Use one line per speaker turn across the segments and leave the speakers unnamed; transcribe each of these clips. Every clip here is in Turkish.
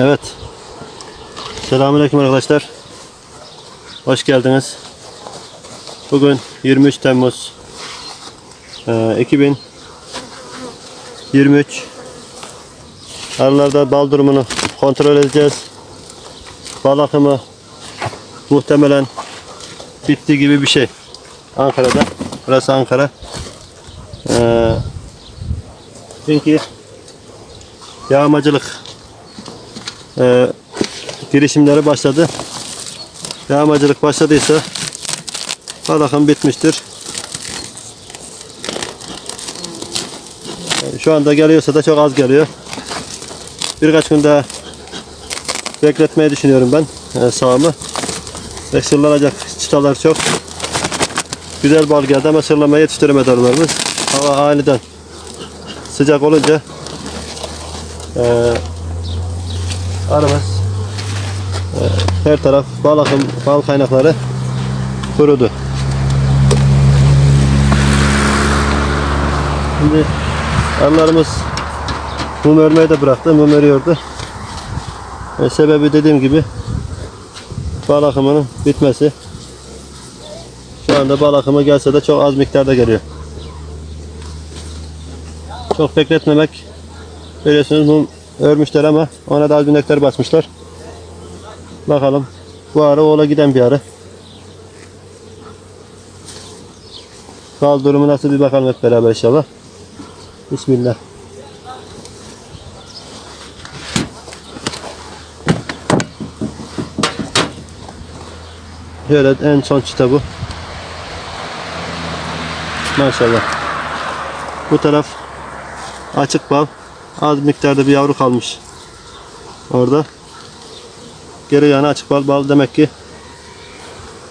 Evet. Selamünaleyküm arkadaşlar. Hoş geldiniz. Bugün 23 Temmuz eee, 2023. Aralarda bal durumunu kontrol edeceğiz. Bal akımı muhtemelen bitti gibi bir şey. Ankara'da. Burası Ankara. Eee, çünkü yağmacılık eee, girişimleri başladı. Yağmacılık başladıysa bal akım bitmiştir. Şu anda geliyorsa da çok az geliyor. Birkaç gün daha bekletmeyi düşünüyorum ben e, sahamı. Ve çıtalar çok. Güzel bal geldi ama sırlamaya yetiştiremedi arılarımız. Hava aniden sıcak olunca e, arımız e, her taraf bal akım, bal kaynakları kurudu. Şimdi arılarımız mum örmeyi de bıraktı. Mum örüyordu. E, sebebi dediğim gibi bal akımının bitmesi. Şu anda bal akımı gelse de çok az miktarda geliyor. Çok bekletmemek. Biliyorsunuz mum örmüşler ama ona da az bir nektar basmışlar. Bakalım. Bu arı oğla giden bir arı. Bal durumu nasıl bir bakalım hep beraber inşallah. Bismillah. Şöyle en son çıta bu. Maşallah. Bu taraf açık bal. Az miktarda bir yavru kalmış. Orada. Geri yana açık bal. Bal demek ki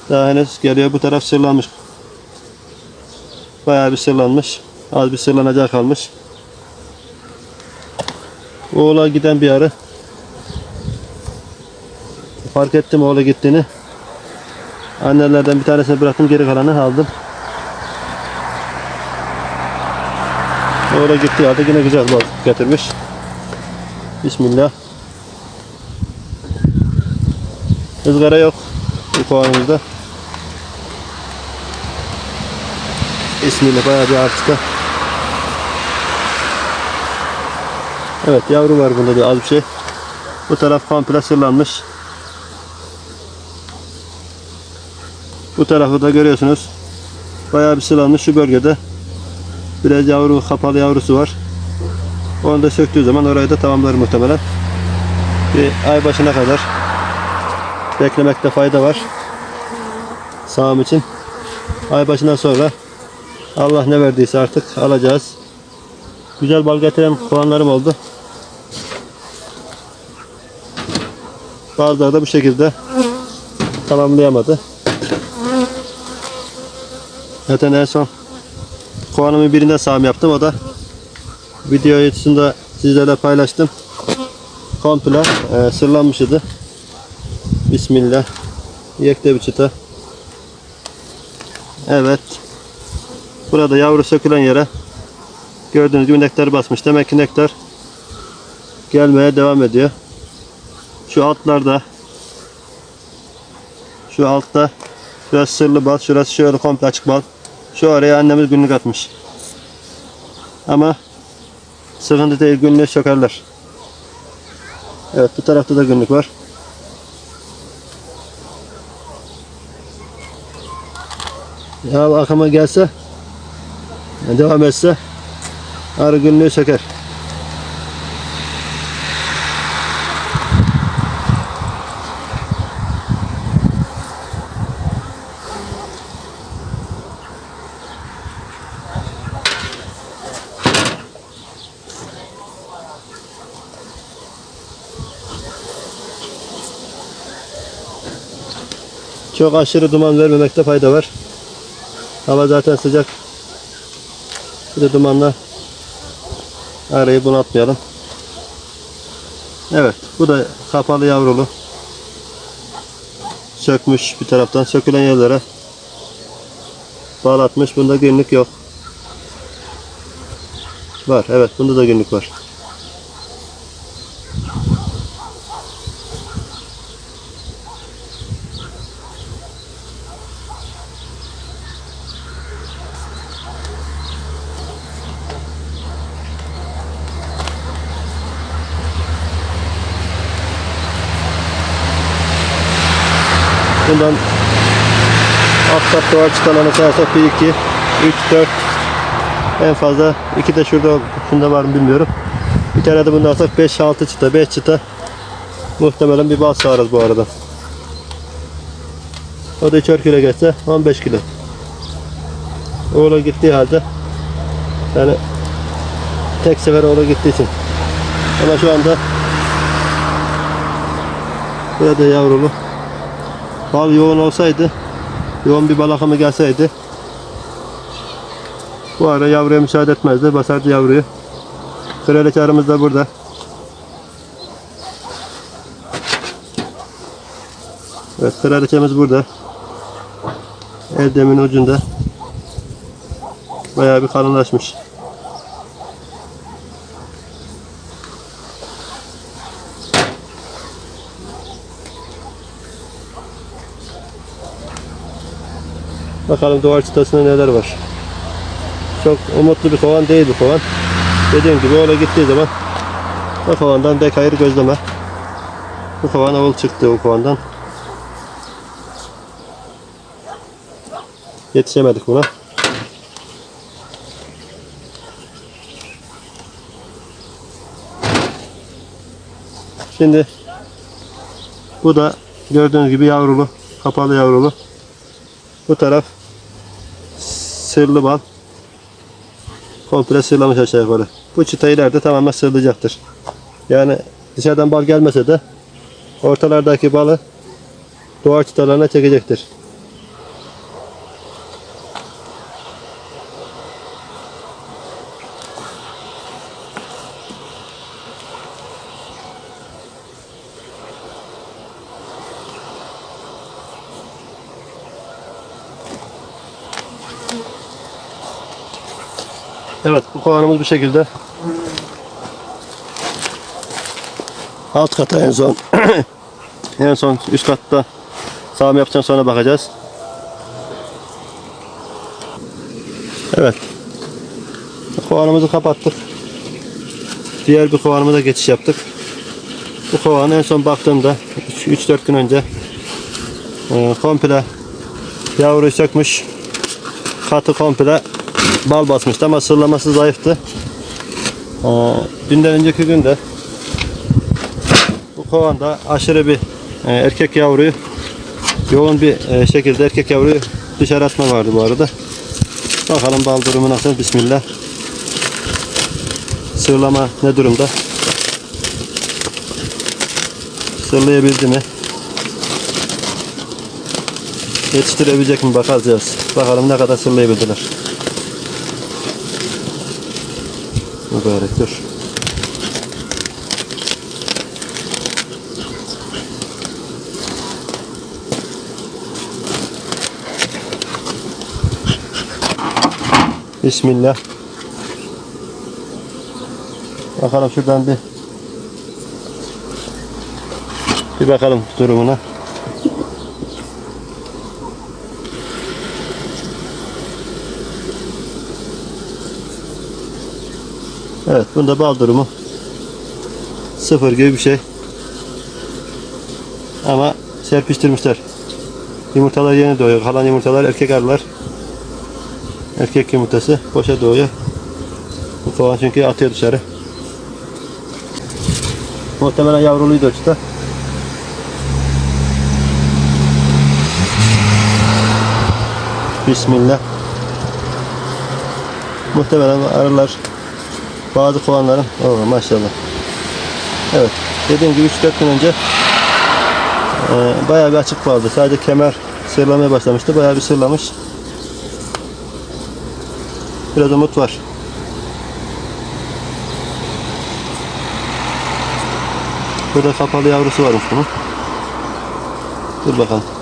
daha henüz geliyor. Bu taraf sırlanmış. Bayağı bir sırlanmış. Az bir sırlanacağı kalmış. Oğula giden bir arı. Fark ettim oğla gittiğini. Annelerden bir tanesini bıraktım. Geri kalanı aldım. Oğla gitti halde yine güzel bal getirmiş. Bismillah. Izgara yok bu kovanımızda. Bismillah bayağı bir artışta. Evet yavru var bunda bir az bir şey. Bu taraf komple sırlanmış. Bu tarafı da görüyorsunuz. Bayağı bir sırlanmış şu bölgede. Biraz yavru kapalı yavrusu var. Onu da söktüğü zaman orayı da tamamlar muhtemelen. Bir ay başına kadar beklemekte fayda var. Sağım için. Ay başından sonra Allah ne verdiyse artık alacağız. Güzel bal getiren kovanlarım oldu. Bazıları da bu şekilde tamamlayamadı. Zaten en son kovanımın birinde sağım yaptım. O da video YouTube'da sizlerle paylaştım. Komple e, sırlanmış idi. Bismillah. Yekte bir çıta. Evet. Burada yavru sökülen yere gördüğünüz gibi nektar basmış. Demek ki nektar gelmeye devam ediyor. Şu altlarda şu altta şurası sırlı bal, şurası şöyle komple açık bal. Şu araya annemiz günlük atmış. Ama sıkıntı değil günlüğü sökerler. Evet bu tarafta da günlük var. Ya akıma gelse devam etse arı günlüğü söker. Çok aşırı duman vermemekte fayda var. Hava zaten sıcak. Bir de dumanla arayı bunaltmayalım. Evet, bu da kapalı yavrulu. Sökmüş bir taraftan sökülen yerlere bağlatmış. Bunda günlük yok. Var, evet. Bunda da günlük var. Doğal çıtalarını sayarsak 1, 2, 3, 4 en fazla 2 de şurada şunda var mı bilmiyorum. Bir tane de bundan alsak 5-6 çıta 5 çıta muhtemelen bir bal sağarız bu arada. O da 3 kilo geçse 15 kilo. Oğla gittiği halde yani tek sefer oğla gittiği için. Ama şu anda burada yavrulu. Bal yoğun olsaydı yoğun bir bal akımı gelseydi bu ara yavruya müsaade etmezdi. Basardı yavruyu. Kraliçe arımız da burada. Evet kraliçemiz burada. Eldemin ucunda. Bayağı bir kalınlaşmış. Bakalım duvar çıtasında neler var. Çok umutlu bir kovan değil bu kovan. Dediğim gibi oğla gittiği zaman o kovandan pek hayır gözleme. Bu kovan oğul çıktı o kovandan. Yetişemedik buna. Şimdi bu da gördüğünüz gibi yavrulu, kapalı yavrulu. Bu taraf sırlı bal. Komple sırlamış aşağı yukarı. Bu çıta ileride tamamen sırlayacaktır. Yani dışarıdan bal gelmese de ortalardaki balı duvar çıtalarına çekecektir. Evet bu kovanımız bu şekilde. Alt kata en son. en son üst katta sağım yapacağım sonra bakacağız. Evet. Kovanımızı kapattık. Diğer bir kovanımıza geçiş yaptık. Bu kovanı en son baktığımda 3-4 gün önce e, komple yavruyu sökmüş. Katı komple bal basmıştı ama sırlaması zayıftı. Ee, dünden önceki günde bu kovanda aşırı bir e, erkek yavruyu yoğun bir e, şekilde erkek yavruyu dışarı atma vardı bu arada. Bakalım bal durumu nasıl? Bismillah. Sırlama ne durumda? Sırlayabildi mi? Yetiştirebilecek mi bakacağız. Bakalım ne kadar sırlayabildiler. Mübarek dur. Bismillah. Bakalım şuradan bir bir bakalım durumuna. Evet bunda bal durumu sıfır gibi bir şey. Ama serpiştirmişler. Yumurtalar yeni doğuyor. Kalan yumurtalar erkek arılar. Erkek yumurtası boşa doğuyor. Bu kovan çünkü atıyor dışarı. Muhtemelen yavruluydu o çıta. Bismillah. Muhtemelen arılar bazı kovanların oh, maşallah. Evet. Dediğim gibi 3-4 gün önce e, bayağı bir açık vardı. Sadece kemer sırlamaya başlamıştı. Bayağı bir sırlamış. Biraz umut var. Burada kapalı yavrusu varmış bunun. Dur bakalım.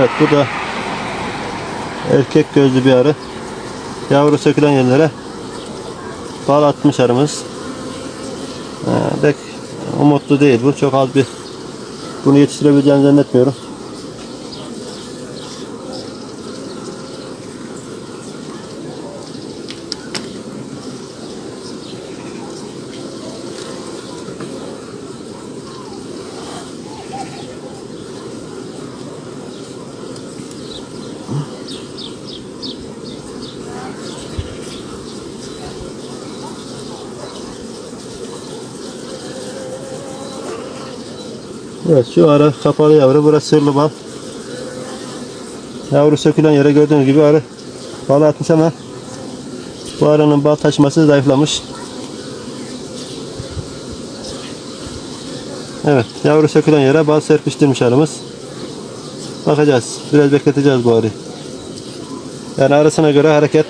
Evet bu da erkek gözlü bir arı. Yavru sökülen yerlere bal atmış arımız. Ee, pek umutlu değil bu. Çok az bir bunu yetiştirebileceğini zannetmiyorum. Evet şu ara kapalı yavru. Burası sırlı bal. Yavru sökülen yere gördüğünüz gibi arı bal atmış ama bu arının bal taşıması zayıflamış. Evet yavru sökülen yere bal serpiştirmiş arımız. Bakacağız. Biraz bekleteceğiz bu arıyı. Yani arasına göre hareket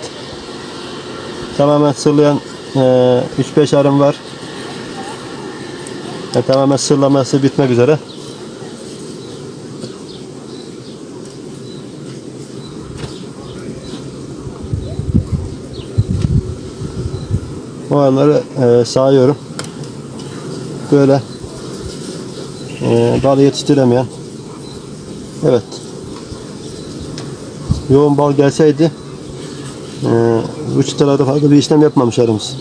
tamamen sırlayan eee, 3-5 arım var. Yani tamamen sırlaması bitmek üzere. O anları e, sağıyorum. Böyle e, bal yetiştiremeyen evet yoğun bal gelseydi e, bu çıtalarda farklı bir işlem yapmamış arımız.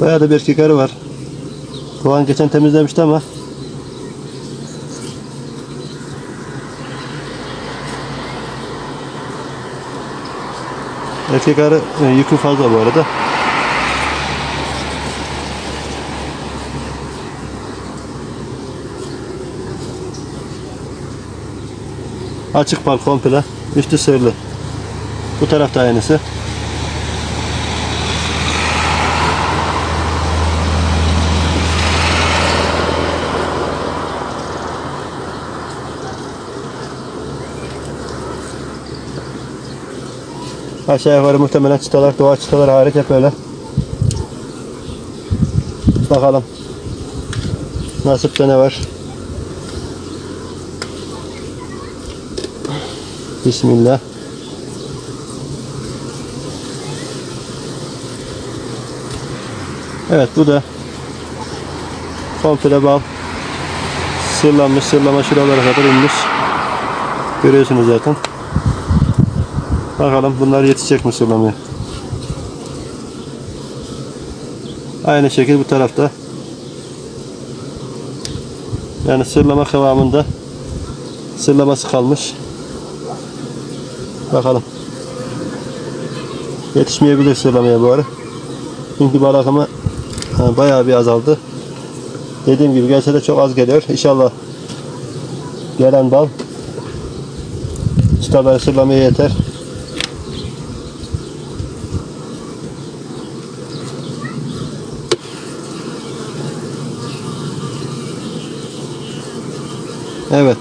Bayağı da bir erkek arı var. Kovan geçen temizlemişti ama Erkek arı e, yükü fazla bu arada. Açık bal komple. Üstü sırlı. Bu tarafta aynısı. Aşağı yukarı muhtemelen çıtalar, doğa çıtalar hariç hep öyle. Bakalım. Nasipte ne var? Bismillah. Evet bu da komple bal sırlanmış sırlama şuralara kadar inmiş. Görüyorsunuz zaten. Bakalım bunlar yetişecek mi sırlamaya. Aynı şekilde bu tarafta. Yani sırlama kıvamında sırlaması kalmış. Bakalım. Yetişmeyebilir sırlamaya bu ara. Çünkü bal akımı bayağı bir azaldı. Dediğim gibi gelse de çok az geliyor. İnşallah gelen bal çıtaları sırlamaya yeter. Evet.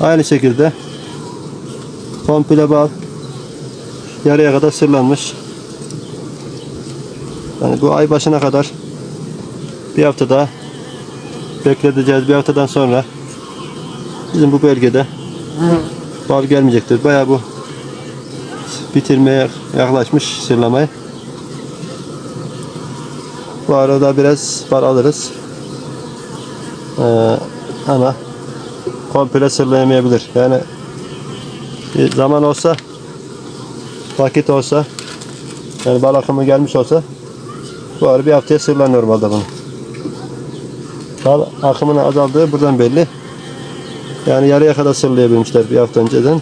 Aynı şekilde komple bal yarıya kadar sırlanmış. Yani bu ay başına kadar bir hafta daha bekleteceğiz. Bir haftadan sonra bizim bu bölgede bal gelmeyecektir. Bayağı bu bitirmeye yaklaşmış sırlamayı. Bu arada biraz bal alırız. Ee, ama komple sırlayamayabilir. Yani bir zaman olsa vakit olsa yani bal akımı gelmiş olsa bu arı bir haftaya sırlar normalde bunu. Bal akımının azaldığı buradan belli. Yani yarıya kadar sırlayabilmişler bir hafta önceden.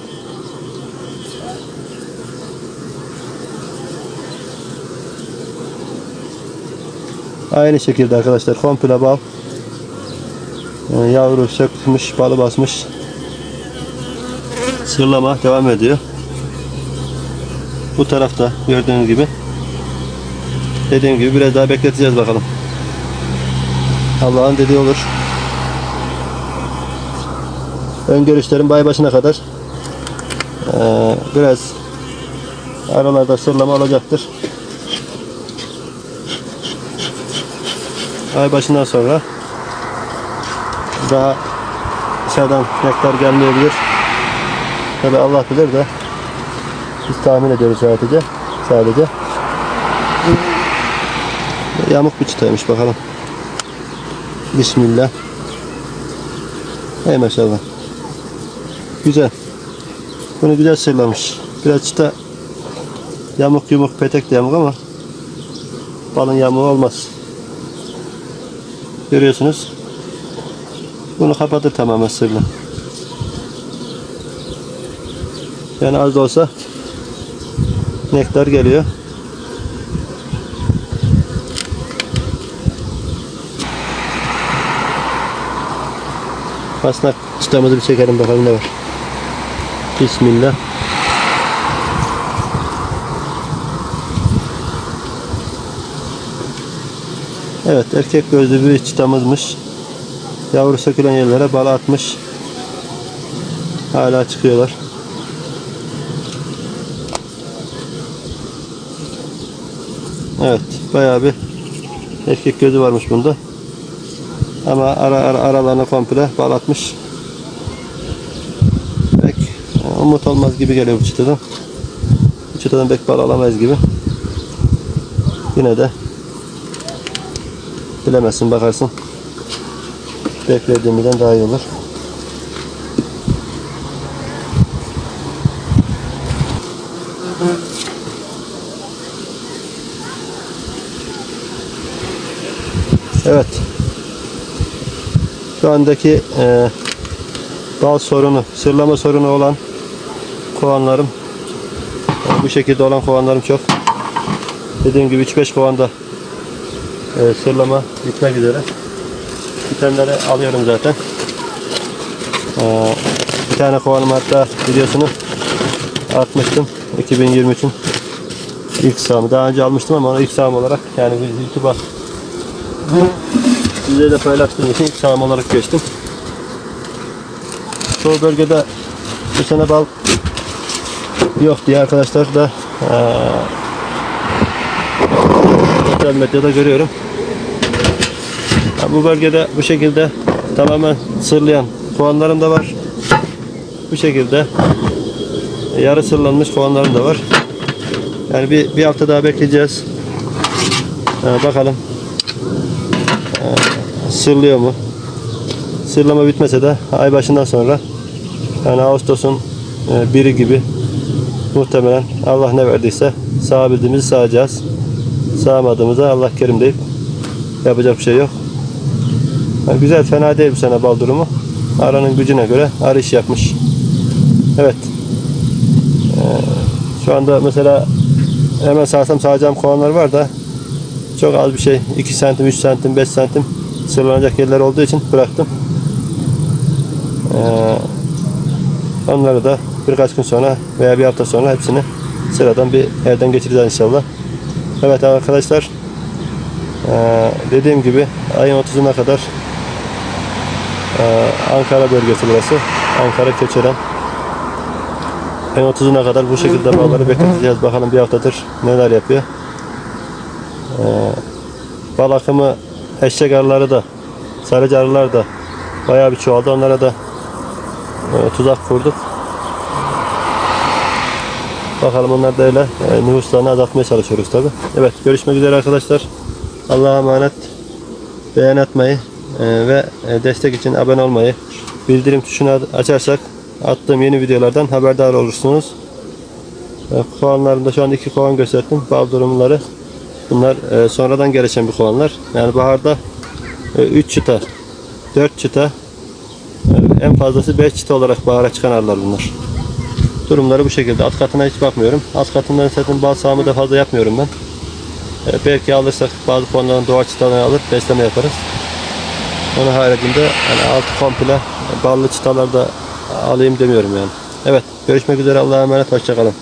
Aynı şekilde arkadaşlar komple bal yani yavru sökmüş, balı basmış. Sırlama devam ediyor. Bu tarafta gördüğünüz gibi. Dediğim gibi biraz daha bekleteceğiz bakalım. Allah'ın dediği olur. Ön görüşlerim bay başına kadar eee, biraz aralarda sırlama olacaktır. Ay başından sonra daha dışarıdan nektar gelmeyebilir. Tabi Allah bilir de biz tahmin ediyoruz sadece. Sadece. Yamuk bir çıtaymış bakalım. Bismillah. Hey maşallah. Güzel. Bunu güzel sırlamış. Biraz çıta yamuk yumuk petek de yamuk ama balın yamuğu olmaz. Görüyorsunuz. Bunu kapatır tamamen sırla. Yani az da olsa nektar geliyor. Aslında çıtamızı bir çekelim bakalım ne var. Bismillah. Evet erkek gözlü bir çıtamızmış. Yavru sökülen yerlere bal atmış. Hala çıkıyorlar. Evet bayağı bir erkek gözü varmış bunda. Ama ara, ara aralarına komple bal atmış. Pek umut olmaz gibi geliyor bu çıtadan. Bu çıtadan pek bal alamayız gibi. Yine de bilemezsin bakarsın. Beklediğimizden daha iyi olur. Evet. Şu andaki e, bal sorunu, sırlama sorunu olan kovanlarım e, bu şekilde olan kovanlarım çok. Dediğim gibi 3-5 kovanda e, sırlama bitmek üzere. Bitenleri alıyorum zaten. E, bir tane kovanım hatta videosunu atmıştım. 2023'ün ilk sağımı. Daha önce almıştım ama onu ilk sağım olarak yani YouTube'a Size de paylaştığım için sağım olarak geçtim. Çoğu bölgede bu sene bal yok diye arkadaşlar da eee, sosyal medyada görüyorum. Bu bölgede bu şekilde tamamen sırlayan kovanlarım da var. Bu şekilde yarı sırlanmış kovanlarım da var. Yani bir, bir hafta daha bekleyeceğiz. Ee, bakalım sırlıyor mu? Sırlama bitmese de ay başından sonra yani Ağustos'un e, biri gibi muhtemelen Allah ne verdiyse sağabildiğimizi sağacağız. Sağamadığımızda Allah kerim deyip yapacak bir şey yok. Yani güzel fena değil bu sene bal durumu. Aranın gücüne göre arı iş yapmış. Evet. Ee, şu anda mesela hemen sağsam sağacağım kovanlar var da çok az bir şey. 2 santim, 3 santim, 5 santim sırlanacak yerler olduğu için bıraktım. Ee, onları da birkaç gün sonra veya bir hafta sonra hepsini sıradan bir elden geçireceğiz inşallah. Evet arkadaşlar ee, dediğim gibi ayın 30'una kadar ee, Ankara bölgesi burası. Ankara Keçören. Ayın 30'una kadar bu şekilde bağları bekleteceğiz. Bakalım bir haftadır neler yapıyor. Ee, bal akımı eşek arıları da sarıcı arılar da bayağı bir çoğaldı. Onlara da e, tuzak kurduk. Bakalım onlar da öyle e, nüfuslarını azaltmaya çalışıyoruz tabi. Evet görüşmek üzere arkadaşlar. Allah'a emanet. Beğen atmayı e, ve e, destek için abone olmayı, bildirim tuşunu açarsak attığım yeni videolardan haberdar olursunuz. E, kovanlarımda şu an iki kovan gösterdim. Bal durumları Bunlar e, sonradan gelişen bir kovanlar. Yani baharda 3 çıta, 4 çıta, e, en fazlası 5 çıta olarak bahara çıkan arılar bunlar. Durumları bu şekilde. Alt katına hiç bakmıyorum. Alt katından zaten bal sağımı da fazla yapmıyorum ben. E, belki alırsak bazı kovanların doğal çıtalarını alır, besleme yaparız. Onun haricinde yani altı komple ballı çıtalar da alayım demiyorum yani. Evet, görüşmek üzere. Allah'a emanet. Hoşçakalın.